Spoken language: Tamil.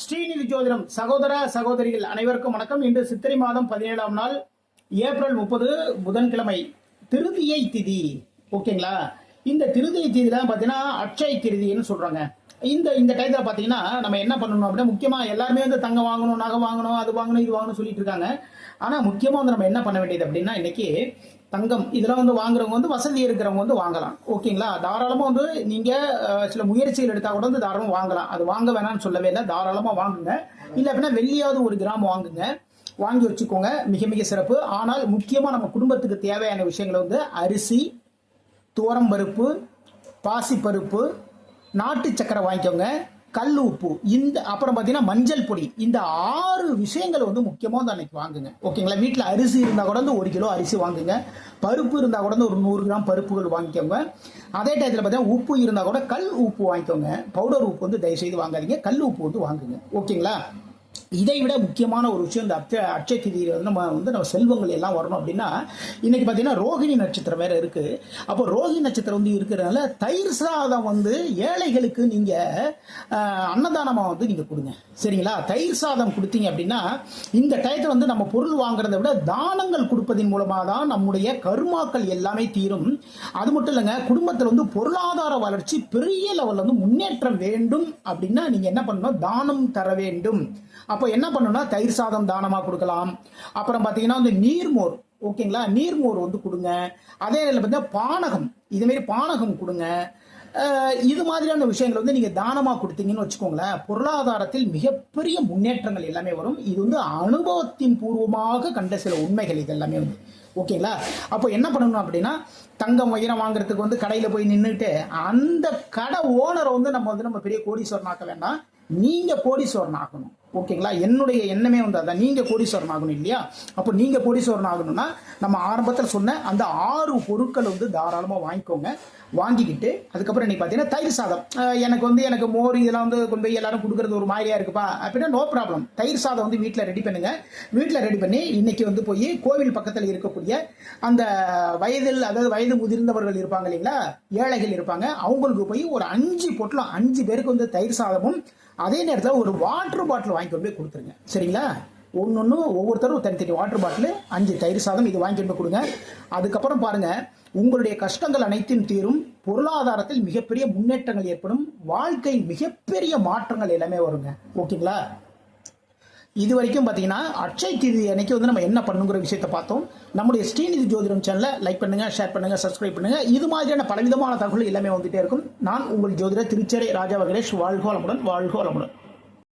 ஸ்ரீநிதி ஜோதிடம் சகோதர சகோதரிகள் அனைவருக்கும் வணக்கம். இன்று சித்திரை மாதம் பதினேழாம் நாள் ஏப்ரல் முப்பது புதன்கிழமை திருதியை திதி. ஓகேங்களா? இந்த திருதியை திதியில பார்த்தீங்கன்னா அட்சய திருதின்னு சொல்றாங்க. இந்த இந்த டயத்தில் பார்த்தீங்கன்னா நம்ம என்ன பண்ணணும் அப்படின்னா முக்கியமாக எல்லாருமே வந்து தங்கம் வாங்கணும் நகை வாங்கணும் அது வாங்கணும் இது வாங்கணும் சொல்லிட்டு இருக்காங்க. ஆனால் முக்கியமாக வந்து நம்ம என்ன பண்ண வேண்டியது அப்படின்னா இன்னைக்கு தங்கம் இதெல்லாம் வந்து வாங்குறவங்க வந்து வசதி இருக்கிறவங்க வந்து வாங்கலாம். ஓகேங்களா தாராளமாக வந்து நீங்கள் சில முயற்சிகள் எடுத்தால் கூட வந்து தாராளமாக வாங்கலாம். அது வாங்க வேணாம்னு சொல்லவே இல்லை. தாராளமாக வாங்குங்க. இல்லை அப்படின்னா வெள்ளியாவது ஒரு கிராம் வாங்குங்க. வாங்கி வச்சுக்கோங்க. மிக மிக சிறப்பு. ஆனால் முக்கியமாக நம்ம குடும்பத்துக்கு தேவையான விஷயங்கள் வந்து அரிசி துவரம்பருப்பு பாசிப்பருப்பு நாட்டு சக்கரை வாங்கிக்கோங்க. கல் உப்பு இந்த அப்புறம் பார்த்தீங்கன்னா மஞ்சள் பொடி. இந்த ஆறு விஷயங்கள் வந்து முக்கியமாக வந்து அன்னைக்கு வாங்குங்க. ஓகேங்களா? வீட்டில் அரிசி இருந்தால் கூட வந்து ஒரு கிலோ அரிசி வாங்குங்க. பருப்பு இருந்தால் கூட வந்து ஒரு நூறு கிராம் பருப்புகள் வாங்கிக்கோங்க. அதே டயத்தில் பார்த்தீங்கன்னா உப்பு இருந்தால் கூட கல் உப்பு வாங்கிக்கோங்க. பவுடர் உப்பு வந்து தயவுசெய்து வாங்காதீங்க. கல் உப்பு வந்து வாங்குங்க. ஓகேங்களா? இதை விட முக்கியமான ஒரு விஷயம் இந்த அட்ச அட்சய திதியில் வந்து நம்ம வந்து நம்ம செல்வங்கள் எல்லாம் வரணும் அப்படின்னா இன்னைக்கு பார்த்தீங்கன்னா ரோகிணி நட்சத்திரம் வேற இருக்கு. அப்போ ரோஹிணி நட்சத்திரம் வந்து இருக்கிறதுனால தயிர் சாதம் வந்து ஏழைகளுக்கு நீங்க அன்னதானமாக வந்து நீங்க கொடுங்க. சரிங்களா? தயிர் சாதம் கொடுத்தீங்க அப்படின்னா இந்த டயத்தை வந்து நம்ம பொருள் வாங்குறதை விட தானங்கள் கொடுப்பதன் மூலமாக தான் நம்முடைய கருமாக்கள் எல்லாமே தீரும். அது மட்டும் இல்லைங்க குடும்பத்தில் வந்து பொருளாதார வளர்ச்சி பெரிய லெவலில் வந்து முன்னேற்றம் வேண்டும் அப்படின்னா நீங்க என்ன பண்ணணும்? தானம் தர வேண்டும். அப்போ என்ன பண்ணணும்னா தயிர் சாதம் தானமாக கொடுக்கலாம். அப்புறம் பார்த்தீங்கன்னா வந்து நீர்மோர் ஓகேங்களா? நீர்மோர் வந்து கொடுங்க. அதே நேரத்தில் பார்த்தீங்கன்னா பானகம். இதுமாரி பானகம் கொடுங்க. இது மாதிரியான விஷயங்கள் வந்து நீங்கள் தானமாக கொடுத்தீங்கன்னு வச்சுக்கோங்களேன் பொருளாதாரத்தில் மிகப்பெரிய முன்னேற்றங்கள் எல்லாமே வரும். இது வந்து அனுபவத்தின் பூர்வமாக கண்ட சில உண்மைகள் இது எல்லாமே வந்து. ஓகேங்களா? அப்போ என்ன பண்ணணும் அப்படின்னா தங்கம் உயரம் வாங்குறதுக்கு வந்து கடையில் போய் நின்றுட்டு அந்த கடை ஓனரை வந்து நம்ம வந்து நம்ம பெரிய கோடீஸ்வரன் ஆக்க வேண்டாம். நீங்கள் கோடீஸ்வரன் ஆகணும் ஓகேங்களா? என்னுடைய எண்ணமே வந்து அதான். நீங்கள் கோடீஸ்வரன் ஆகணும் இல்லையா? அப்போ நீங்கள் கோடீஸ்வரன் ஆகணும்னா நம்ம ஆரம்பத்தில் சொன்ன அந்த ஆறு பொருட்கள் வந்து தாராளமாக வாங்கிக்கோங்க. வாங்கிக்கிட்டு அதுக்கப்புறம் இன்னைக்கு பார்த்தீங்கன்னா தயிர் சாதம். எனக்கு வந்து எனக்கு மோர் இதெல்லாம் வந்து கொண்டு போய் எல்லாரும் கொடுக்குறது ஒரு மாதிரியாக இருக்குப்பா. அப்படின்னா நோ ப்ராப்ளம் தயிர் சாதம் வந்து வீட்டில் ரெடி பண்ணுங்க. வீட்டில் ரெடி பண்ணி இன்னைக்கு வந்து போய் கோவில் பக்கத்தில் இருக்கக்கூடிய அந்த வயதில் அதாவது வயது முதிர்ந்தவர்கள் இருப்பாங்க இல்லைங்களா? ஏழைகள் இருப்பாங்க. அவங்களுக்கு போய் ஒரு அஞ்சு பொட்டலம் அஞ்சு பேருக்கு வந்து தயிர் சாதமும் அதே நேரத்தில் ஒரு வாட்டர் பாட்டில் வாங்கி கொண்டு போய் கொடுத்துருங்க. சரிங்களா? ஒன்று ஒன்று ஒவ்வொருத்தரும் தனித்தனி வாட்டர் பாட்டில் அஞ்சு தயிர் சாதம் இது வாங்கி கொண்டு கொடுங்க. அதுக்கப்புறம் பாருங்க உங்களுடைய கஷ்டங்கள் அனைத்தும் தீரும் பொருளாதாரத்தில் மிகப்பெரிய முன்னேற்றங்கள் ஏற்படும் வாழ்க்கை மிகப்பெரிய மாற்றங்கள் எல்லாமே வருங்க. ஓகேங்களா? இது வரைக்கும் பார்த்தீங்கன்னா அட்சய திதி அன்னைக்கு வந்து நம்ம என்ன பண்ணுங்கிற விஷயத்தை பார்த்தோம். நம்முடைய ஸ்ரீநிதி ஜோதிடம் சேனலை லைக் பண்ணுங்க ஷேர் பண்ணுங்க சப்ஸ்கிரைப் பண்ணுங்க. இது மாதிரியான பலவிதமான தகவல் எல்லாமே வந்துட்டே இருக்கும். நான் உங்கள் ஜோதிடர் திருச்சேரை ராஜா வகேஷ் வாழ்கோலமுடன் வாழ்கோலமுடன்